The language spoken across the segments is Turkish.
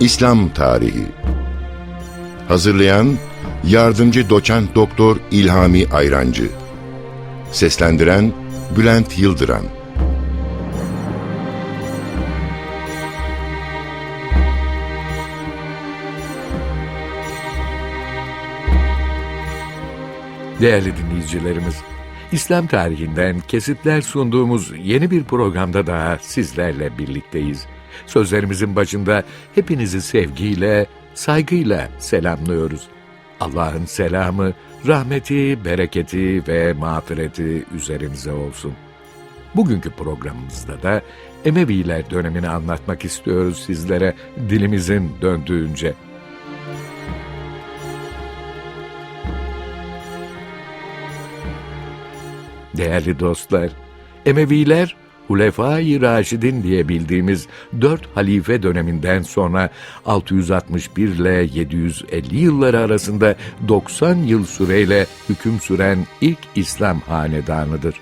İslam Tarihi. Hazırlayan Yardımcı Doçent Doktor İlhami Ayrancı. Seslendiren Bülent Yıldıran. Değerli dinleyicilerimiz, İslam tarihinden kesitler sunduğumuz yeni bir programda daha sizlerle birlikteyiz. Sözlerimizin başında hepinizi sevgiyle, saygıyla selamlıyoruz. Allah'ın selamı, rahmeti, bereketi ve mağfireti üzerinize olsun. Bugünkü programımızda da Emeviler dönemini anlatmak istiyoruz sizlere dilimizin döndüğünce. Değerli dostlar, Emeviler, Hulefai Raşidin diye bildiğimiz dört halife döneminden sonra 661 ile 750 yılları arasında 90 yıl süreyle hüküm süren ilk İslam hanedanıdır.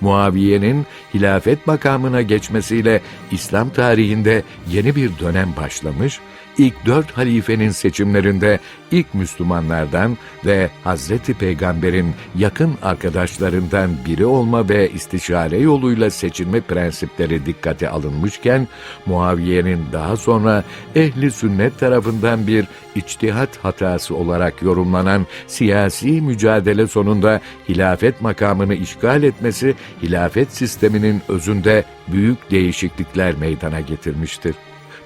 Muaviye'nin hilafet makamına geçmesiyle İslam tarihinde yeni bir dönem başlamış, ilk dört halifenin seçimlerinde ilk Müslümanlardan ve Hazreti Peygamber'in yakın arkadaşlarından biri olma ve istişare yoluyla seçilme prensipleri dikkate alınmışken, Muaviye'nin daha sonra ehli sünnet tarafından bir içtihat hatası olarak yorumlanan siyasi mücadele sonunda hilafet makamını işgal etmesi, hilafet sisteminin özünde büyük değişiklikler meydana getirmiştir.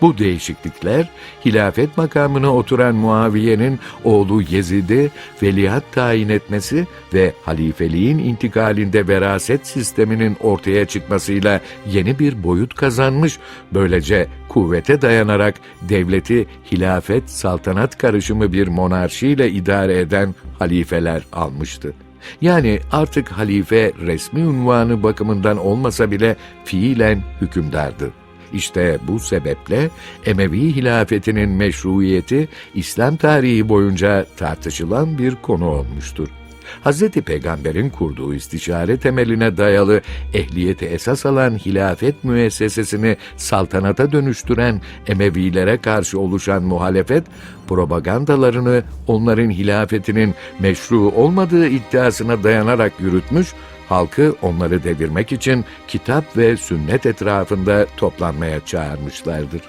Bu değişiklikler hilafet makamına oturan Muaviye'nin oğlu Yezid'i veliaht tayin etmesi ve halifeliğin intikalinde veraset sisteminin ortaya çıkmasıyla yeni bir boyut kazanmış, böylece kuvvete dayanarak devleti hilafet saltanat karışımı bir monarşiyle idare eden halifeler almıştı. Yani artık halife resmi unvanı bakımından olmasa bile fiilen hükümdardı. İşte bu sebeple Emevi hilafetinin meşruiyeti İslam tarihi boyunca tartışılan bir konu olmuştur. Hz. Peygamber'in kurduğu istişare temeline dayalı ehliyeti esas alan hilafet müessesesini saltanata dönüştüren Emevilere karşı oluşan muhalefet, propagandalarını onların hilafetinin meşru olmadığı iddiasına dayanarak yürütmüş, halkı onları devirmek için kitap ve sünnet etrafında toplanmaya çağırmışlardır.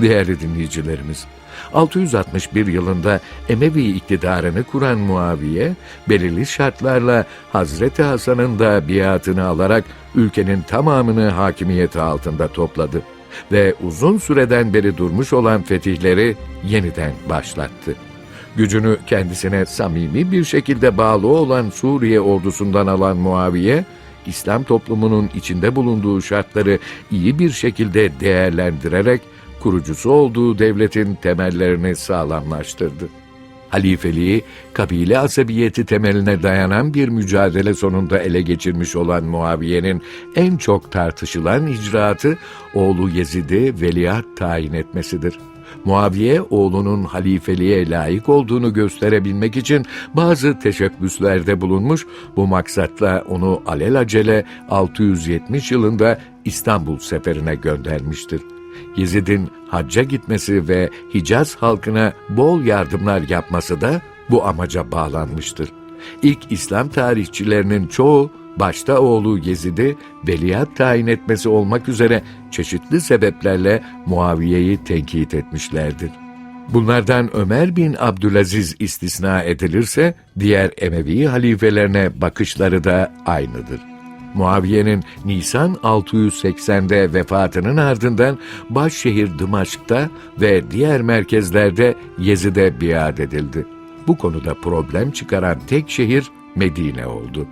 Değerli dinleyicilerimiz, 661 yılında Emevi iktidarını kuran Muaviye, belirli şartlarla Hazreti Hasan'ın da biatını alarak ülkenin tamamını hakimiyeti altında topladı ve uzun süreden beri durmuş olan fetihleri yeniden başlattı. Gücünü kendisine samimi bir şekilde bağlı olan Suriye ordusundan alan Muaviye, İslam toplumunun içinde bulunduğu şartları iyi bir şekilde değerlendirerek kurucusu olduğu devletin temellerini sağlamlaştırdı. Halifeliği, kabile asabiyeti temeline dayanan bir mücadele sonunda ele geçirmiş olan Muaviye'nin en çok tartışılan icraatı oğlu Yezid'i veliaht tayin etmesidir. Muaviye oğlunun halifeliğe layık olduğunu gösterebilmek için bazı teşebbüslerde bulunmuş, bu maksatla onu alelacele 670 yılında İstanbul seferine göndermiştir. Yezid'in hacca gitmesi ve Hicaz halkına bol yardımlar yapması da bu amaca bağlanmıştır. İlk İslam tarihçilerinin çoğu başta oğlu Yezid'i veliaht tayin etmesi olmak üzere çeşitli sebeplerle Muaviye'yi tenkit etmişlerdir. Bunlardan Ömer bin Abdülaziz istisna edilirse diğer Emevi halifelerine bakışları da aynıdır. Muaviye'nin Nisan 680'de vefatının ardından başşehir Dımaşk'ta ve diğer merkezlerde Yezid'e biat edildi. Bu konuda problem çıkaran tek şehir Medine oldu.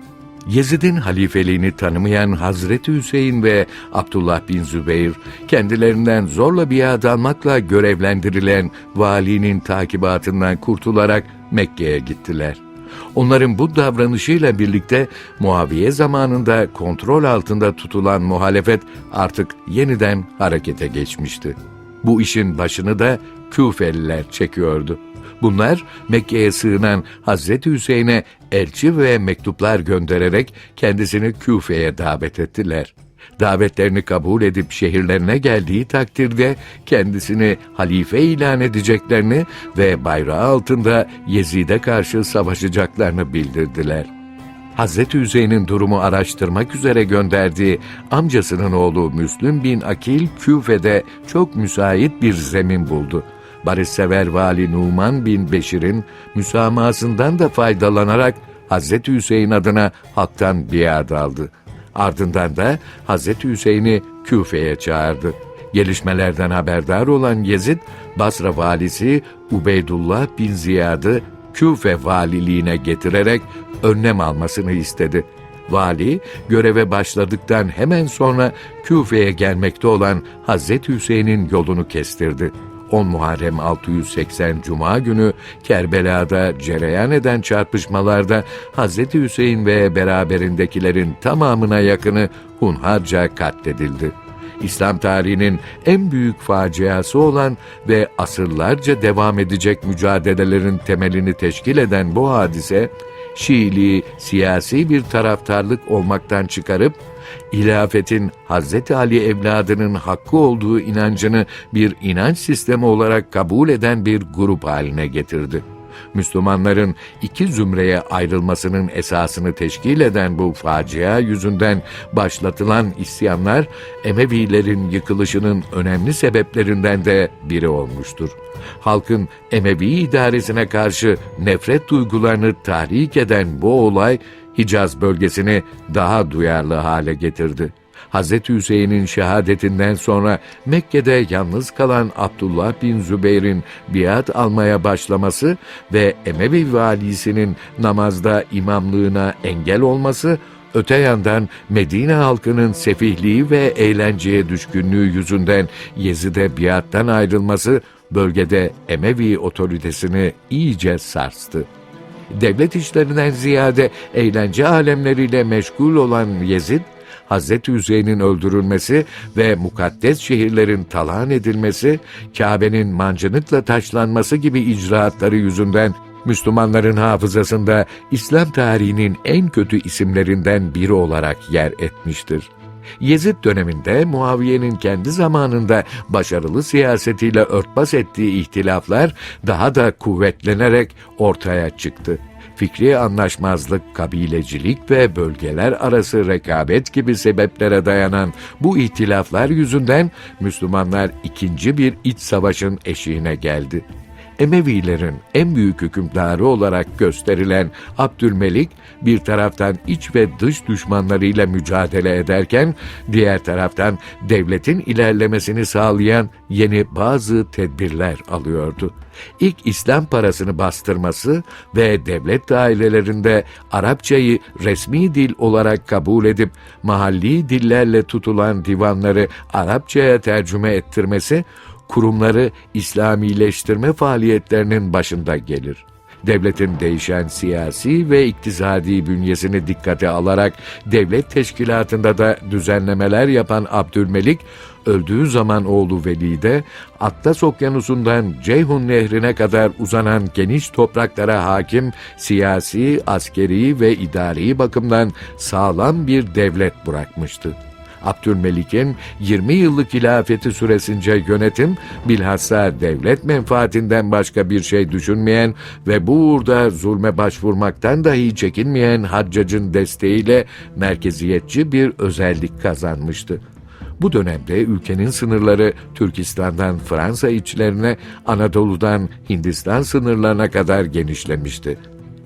Yezid'in halifeliğini tanımayan Hazreti Hüseyin ve Abdullah bin Zübeyir, kendilerinden zorla biat almakla görevlendirilen valinin takibatından kurtularak Mekke'ye gittiler. Onların bu davranışıyla birlikte Muaviye zamanında kontrol altında tutulan muhalefet artık yeniden harekete geçmişti. Bu işin başını da Küfeliler çekiyordu. Bunlar Mekke'ye sığınan Hazreti Hüseyin'e elçi ve mektuplar göndererek kendisini Küfe'ye davet ettiler. Davetlerini kabul edip şehirlerine geldiği takdirde kendisini halife ilan edeceklerini ve bayrağı altında Yezid'e karşı savaşacaklarını bildirdiler. Hazreti Hüseyin'in durumu araştırmak üzere gönderdiği amcasının oğlu Müslüm bin Akil Küfe'de çok müsait bir zemin buldu. Barışsever vali Numan bin Beşir'in müsamahasından da faydalanarak Hazreti Hüseyin adına halktan biat aldı. Ardından da Hazreti Hüseyin'i Küfe'ye çağırdı. Gelişmelerden haberdar olan Yezid, Basra valisi Ubeydullah bin Ziyad'ı Küfe valiliğine getirerek önlem almasını istedi. Vali, göreve başladıktan hemen sonra Küfe'ye gelmekte olan Hazreti Hüseyin'in yolunu kestirdi. 10 Muharrem 680 Cuma günü Kerbela'da cereyan eden çarpışmalarda Hazreti Hüseyin ve beraberindekilerin tamamına yakını hunharca katledildi. İslam tarihinin en büyük faciası olan ve asırlarca devam edecek mücadelelerin temelini teşkil eden bu hadise, Şiiliği siyasi bir taraftarlık olmaktan çıkarıp, ilafetin Hazreti Ali evladının hakkı olduğu inancını bir inanç sistemi olarak kabul eden bir grup haline getirdi. Müslümanların iki zümreye ayrılmasının esasını teşkil eden bu facia yüzünden başlatılan isyanlar Emevilerin yıkılışının önemli sebeplerinden de biri olmuştur. Halkın Emevi idaresine karşı nefret duygularını tahrik eden bu olay Hicaz bölgesini daha duyarlı hale getirdi. Hz. Hüseyin'in şehadetinden sonra Mekke'de yalnız kalan Abdullah bin Zübeyir'in biat almaya başlaması ve Emevi valisinin namazda imamlığına engel olması, öte yandan Medine halkının sefihliği ve eğlenceye düşkünlüğü yüzünden Yezid'e biattan ayrılması bölgede Emevi otoritesini iyice sarstı devlet işlerinden ziyade eğlence alemleriyle meşgul olan Yezid, Hazreti Hüseyin'in öldürülmesi ve mukaddes şehirlerin talan edilmesi, Kabe'nin mancınıkla taşlanması gibi icraatları yüzünden Müslümanların hafızasında İslam tarihinin en kötü isimlerinden biri olarak yer etmiştir. Yezid döneminde Muaviye'nin kendi zamanında başarılı siyasetiyle örtbas ettiği ihtilaflar daha da kuvvetlenerek ortaya çıktı. Fikri anlaşmazlık, kabilecilik ve bölgeler arası rekabet gibi sebeplere dayanan bu ihtilaflar yüzünden Müslümanlar ikinci bir iç savaşın eşiğine geldi. Emevilerin en büyük hükümdarı olarak gösterilen Abdülmelik bir taraftan iç ve dış düşmanlarıyla mücadele ederken diğer taraftan devletin ilerlemesini sağlayan yeni bazı tedbirler alıyordu. İlk İslam parasını bastırması ve devlet dairelerinde Arapçayı resmi dil olarak kabul edip mahalli dillerle tutulan divanları Arapçaya tercüme ettirmesi kurumları İslamileştirme faaliyetlerinin başında gelir. Devletin değişen siyasi ve iktisadi bünyesini dikkate alarak devlet teşkilatında da düzenlemeler yapan Abdülmelik, öldüğü zaman oğlu Veli'de Atlas Okyanusu'ndan Ceyhun Nehri'ne kadar uzanan geniş topraklara hakim siyasi, askeri ve idari bakımdan sağlam bir devlet bırakmıştı. Abdülmelik'in 20 yıllık hilafeti süresince yönetim bilhassa devlet menfaatinden başka bir şey düşünmeyen ve bu uğurda zulme başvurmaktan dahi çekinmeyen Haccac'ın desteğiyle merkeziyetçi bir özellik kazanmıştı. Bu dönemde ülkenin sınırları Türkistan'dan Fransa içlerine, Anadolu'dan Hindistan sınırlarına kadar genişlemişti.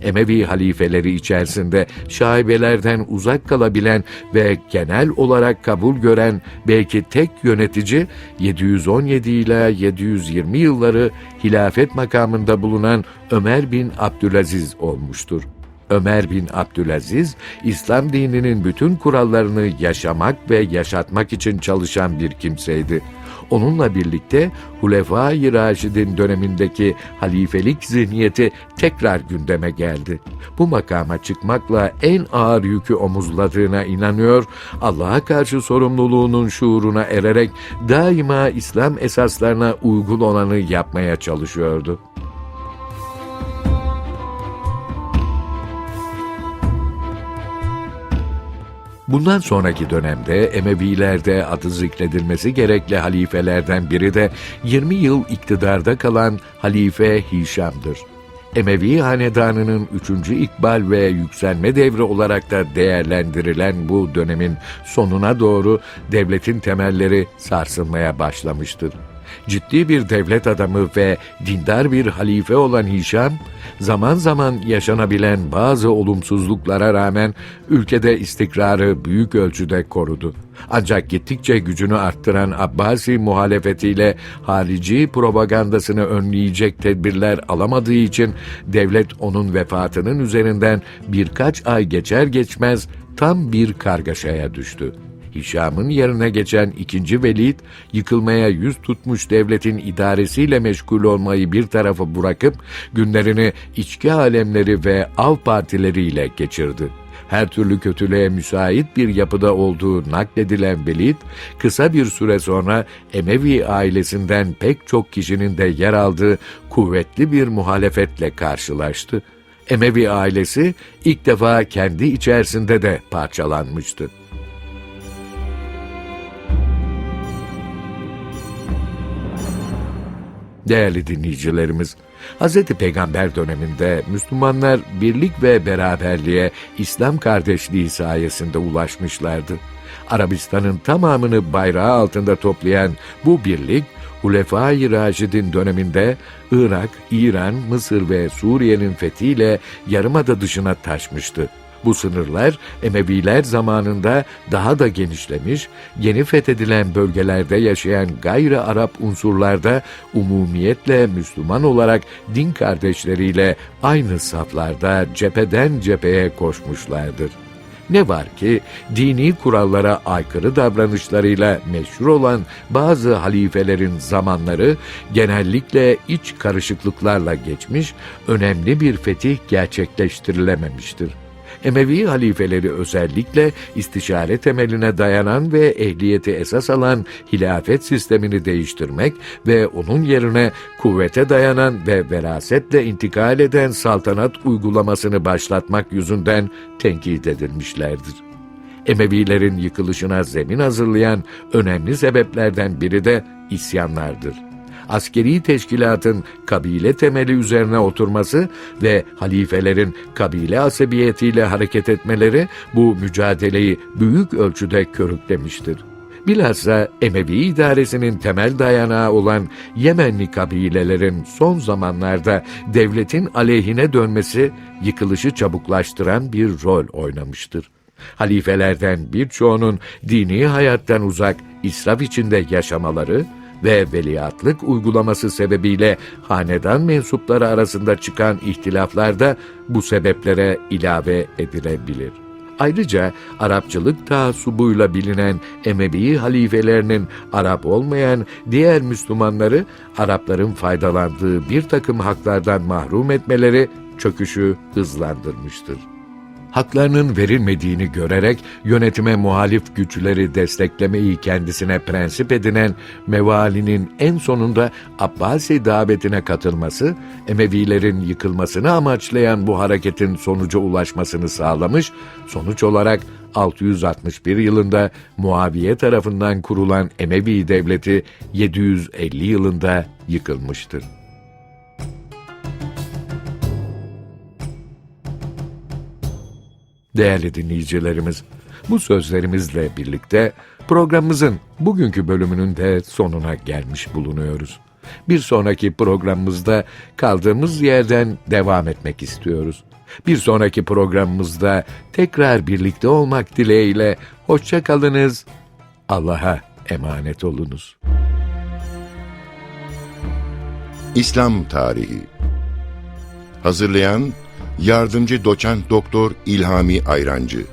Emevi halifeleri içerisinde şaibelerden uzak kalabilen ve genel olarak kabul gören belki tek yönetici 717 ila 720 yılları hilafet makamında bulunan Ömer bin Abdülaziz olmuştur. Ömer bin Abdülaziz, İslam dininin bütün kurallarını yaşamak ve yaşatmak için çalışan bir kimseydi. Onunla birlikte Hulefai Raşid'in dönemindeki halifelik zihniyeti tekrar gündeme geldi. Bu makama çıkmakla en ağır yükü omuzladığına inanıyor, Allah'a karşı sorumluluğunun şuuruna ererek daima İslam esaslarına uygun olanı yapmaya çalışıyordu. Bundan sonraki dönemde Emevilerde adı zikredilmesi gerekli halifelerden biri de 20 yıl iktidarda kalan Halife Hişam'dır. Emevi hanedanının 3. ikbal ve yükselme devri olarak da değerlendirilen bu dönemin sonuna doğru devletin temelleri sarsılmaya başlamıştır. Ciddi bir devlet adamı ve dindar bir halife olan Hişam, zaman zaman yaşanabilen bazı olumsuzluklara rağmen ülkede istikrarı büyük ölçüde korudu. Ancak gittikçe gücünü arttıran Abbasi muhalefetiyle harici propagandasını önleyecek tedbirler alamadığı için devlet onun vefatının üzerinden birkaç ay geçer geçmez tam bir kargaşaya düştü. Hişam'ın yerine geçen ikinci Velid, yıkılmaya yüz tutmuş devletin idaresiyle meşgul olmayı bir tarafa bırakıp, günlerini içki alemleri ve av partileriyle geçirdi. Her türlü kötülüğe müsait bir yapıda olduğu nakledilen Velid, kısa bir süre sonra Emevi ailesinden pek çok kişinin de yer aldığı kuvvetli bir muhalefetle karşılaştı. Emevi ailesi ilk defa kendi içerisinde de parçalanmıştı. Değerli dinleyicilerimiz, Hz. Peygamber döneminde Müslümanlar birlik ve beraberliğe İslam kardeşliği sayesinde ulaşmışlardı. Arabistan'ın tamamını bayrağı altında toplayan bu birlik, Hulefai Raşid'in döneminde Irak, İran, Mısır ve Suriye'nin fethiyle yarımada dışına taşmıştı. Bu sınırlar Emeviler zamanında daha da genişlemiş, yeni fethedilen bölgelerde yaşayan gayri Arap unsurlarda umumiyetle Müslüman olarak din kardeşleriyle aynı saflarda cepheden cepheye koşmuşlardır. Ne var ki dini kurallara aykırı davranışlarıyla meşhur olan bazı halifelerin zamanları genellikle iç karışıklıklarla geçmiş, önemli bir fetih gerçekleştirilememiştir. Emevi halifeleri özellikle istişare temeline dayanan ve ehliyeti esas alan hilafet sistemini değiştirmek ve onun yerine kuvvete dayanan ve verasetle intikal eden saltanat uygulamasını başlatmak yüzünden tenkit edilmişlerdir. Emevilerin yıkılışına zemin hazırlayan önemli sebeplerden biri de isyanlardır askeri teşkilatın kabile temeli üzerine oturması ve halifelerin kabile asabiyetiyle hareket etmeleri bu mücadeleyi büyük ölçüde körüklemiştir. Bilhassa Emevi idaresinin temel dayanağı olan Yemenli kabilelerin son zamanlarda devletin aleyhine dönmesi yıkılışı çabuklaştıran bir rol oynamıştır. Halifelerden birçoğunun dini hayattan uzak, israf içinde yaşamaları, ve veliahtlık uygulaması sebebiyle hanedan mensupları arasında çıkan ihtilaflar da bu sebeplere ilave edilebilir. Ayrıca Arapçılık taassubuyla bilinen Emevi halifelerinin Arap olmayan diğer Müslümanları Arapların faydalandığı bir takım haklardan mahrum etmeleri çöküşü hızlandırmıştır haklarının verilmediğini görerek yönetime muhalif güçleri desteklemeyi kendisine prensip edinen Mevali'nin en sonunda Abbasi davetine katılması, Emevilerin yıkılmasını amaçlayan bu hareketin sonuca ulaşmasını sağlamış, sonuç olarak 661 yılında Muaviye tarafından kurulan Emevi devleti 750 yılında yıkılmıştır. Değerli dinleyicilerimiz, bu sözlerimizle birlikte programımızın bugünkü bölümünün de sonuna gelmiş bulunuyoruz. Bir sonraki programımızda kaldığımız yerden devam etmek istiyoruz. Bir sonraki programımızda tekrar birlikte olmak dileğiyle hoşça kalınız. Allah'a emanet olunuz. İslam Tarihi Hazırlayan Yardımcı Doçent Doktor İlhami Ayrancı.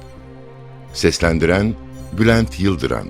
Seslendiren Bülent Yıldıran